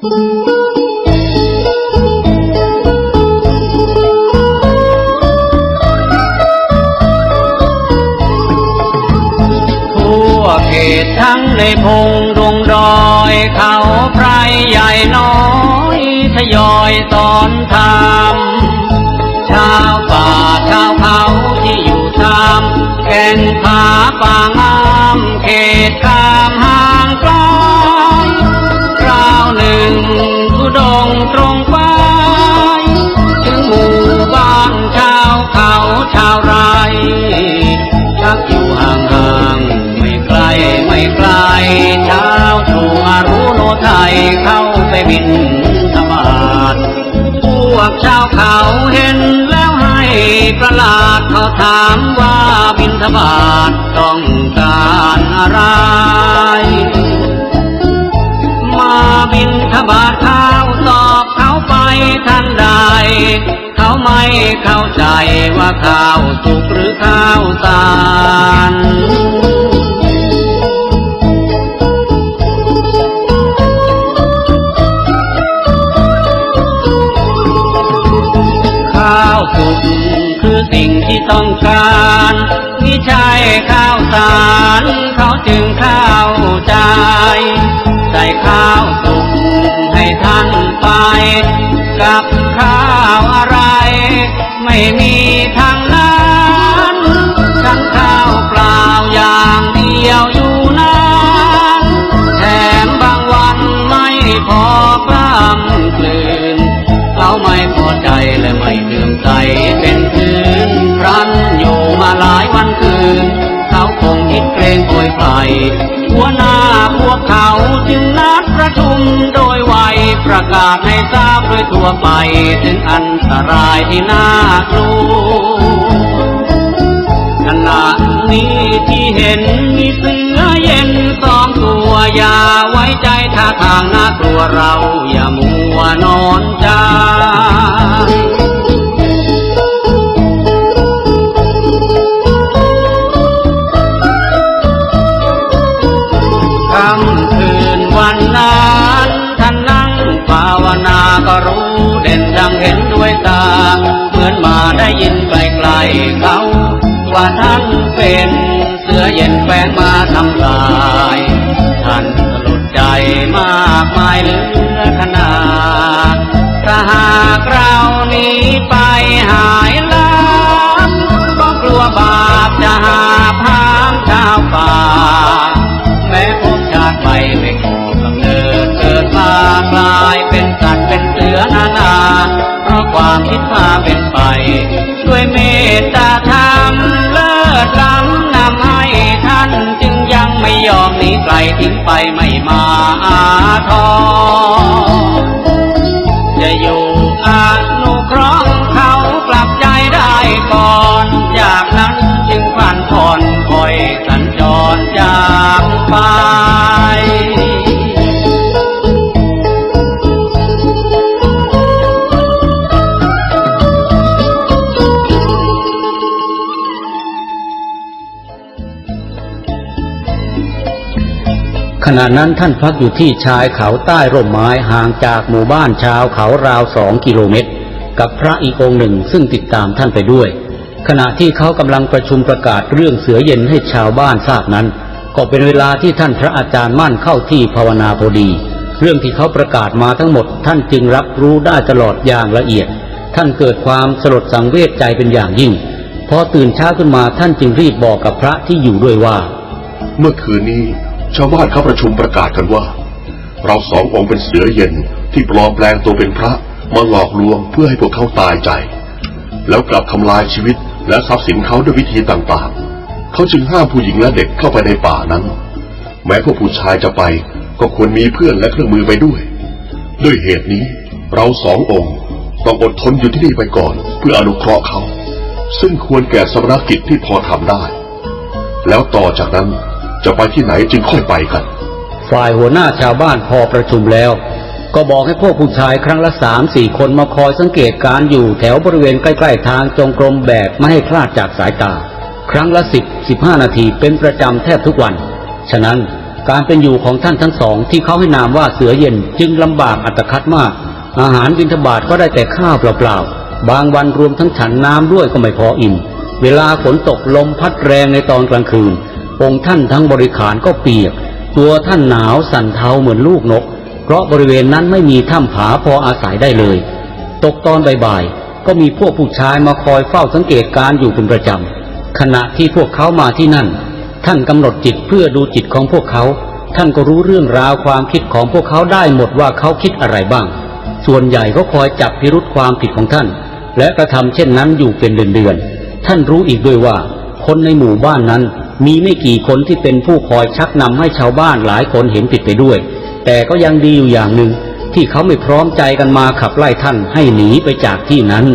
ทั่วเขตทั้งในพงดงดอยเขาไพรใหญ่น้อยทยอยสอนธรรมชาว เข้าไปบินธบาตพวกชาวเขาเห็นแล้วให้ประหลาดเขาถามว่าบินธบาตต้องการอะไร มาบินทบาทข้าวตอบเขาไปทันใด เขาไม่เข้าใจว่าข้าวสุกหรือข้าวสาร สิ่งที่ต้องการมิใช่ข้าวสารเขาจึงเข้าใจ ใส่ข้าวสุกให้ท่านไป กับข้าวอะไร ไม่มี หัวหน้าพวกเขาจึงนัดประชุมโดยไวประกาศให้ทราบโดยทั่วไปถึงอันตรายที่น่ากลัวขณะนี้ที่เห็นมีเสือเย็นสองตัวอย่าไว้ใจท่าทางน่ากลัวเราอย่ามัวนอนใจ ว่าท่านเป็นเสื้อเย็นแฝงมาทำลายท่านสลดใจมากมายเหลือขนาดถ้าหากเรานี้ไปหายลับก็กลัวบาปจะหาพามชาวป่า แม้พบชาติไปไม่ขอกำเนิดเกิดมากลายเป็นสัตว์เป็นเสือนานา เพราะความคิดมาเป็นไป ไม่ยอมหนีไกลทิ้งไปไม่มาอาทอ จะอยู่อนุเคราะห์เขากลับใจได้ก่อน จากนั้นจึงผ่านผ่อนคอยสัญจรจากไป ขณะนั้นท่านพักอยู่ที่ชายเขาใต้ร่มไม้ห่างจากหมู่บ้านชาวเขาราวสองกิโลเมตร กับพระอีกองค์หนึ่งซึ่งติดตามท่านไปด้วย ขณะที่เขากำลังประชุมประกาศเรื่องเสือเย็นให้ชาวบ้านทราบนั้น ก็เป็นเวลาที่ท่านพระอาจารย์มั่นเข้าที่ภาวนาพอดี เรื่องที่เขาประกาศมาทั้งหมด ท่านจึงรับรู้ได้ตลอดอย่างละเอียด ท่านเกิดความสลดสังเวชใจเป็นอย่างยิ่งพอตื่นเช้าขึ้นมาท่านจึงรีบบอกกับพระที่อยู่ด้วยว่า เมื่อคืนนี้ ชาวบ้านเขาประชุมประกาศกันว่า เราสององค์เป็นเสือเย็นที่ปลอมแปลงตัวเป็นพระมาหลอกลวงเพื่อให้พวกเขาตายใจ แล้วกลับทำลายชีวิตและทรัพย์สินเขาด้วยวิธีต่างๆ เขาจึงห้ามผู้หญิงและเด็กเข้าไปในป่านั้น แม้พวกผู้ชายจะไปก็ควรมีเพื่อนและเครื่องมือไปด้วย ด้วยเหตุนี้ เราสององค์ต้องอดทนอยู่ที่นี่ไปก่อน เพื่ออนุเคราะห์เขา ซึ่งควรแก่สมณกิจที่พอทำได้ แล้วต่อจากนั้น จะไปที่ไหนจึงค่อยไปกัน ฝ่ายหัวหน้าชาวบ้านพอประชุมแล้ว ก็บอกให้พวกผู้ชายครั้งละสามสี่คนมาคอยสังเกตการอยู่แถวบริเวณใกล้ๆทางจงกรมแบบไม่ให้คลาดจากสายตา ครั้งละสิบสิบห้านาทีเป็นประจำแทบทุกวัน ฉะนั้นการเป็นอยู่ของท่านทั้งสองที่เขาให้นามว่าเสือเย็นจึงลำบากอัตคัดมาก อาหารบิณฑบาตก็ได้แต่ข้าวเปล่าๆ บางวันรวมทั้งฉันน้ำด้วยก็ไม่พออิ่ม เวลาฝนตกลมพัดแรงในตอนกลางคืน องค์ท่านทั้งบริขารก็เปียก ตัวท่านหนาวสั่นเทาเหมือนลูกนก เพราะบริเวณนั้นไม่มีถ้ำผาพออาศัยได้เลย ตกตอนบ่ายๆก็มีพวกผู้ชายมาคอยเฝ้าสังเกตการ์อยู่เป็นประจำขณะที่พวกเขามาที่นั่น ท่านกำหนดจิตเพื่อดูจิตของพวกเขา ท่านก็รู้เรื่องราวความคิดของพวกเขาได้หมดว่าเขาคิดอะไรบ้าง ส่วนใหญ่ก็คอยจับพิรุษความผิดของท่าน และกระทำเช่นนั้นอยู่เป็นเดือนๆท่านรู้อีกด้วยว่า คนในหมู่บ้านนั้น มีไม่กี่คนที่เป็นผู้คอยชักนำให้ชาวบ้านหลายคนเห็นผิดไปด้วย แต่ก็ยังดีอยู่อย่างหนึ่งที่เขาไม่พร้อมใจกันมาขับไล่ท่านให้หนีไปจากที่นั้น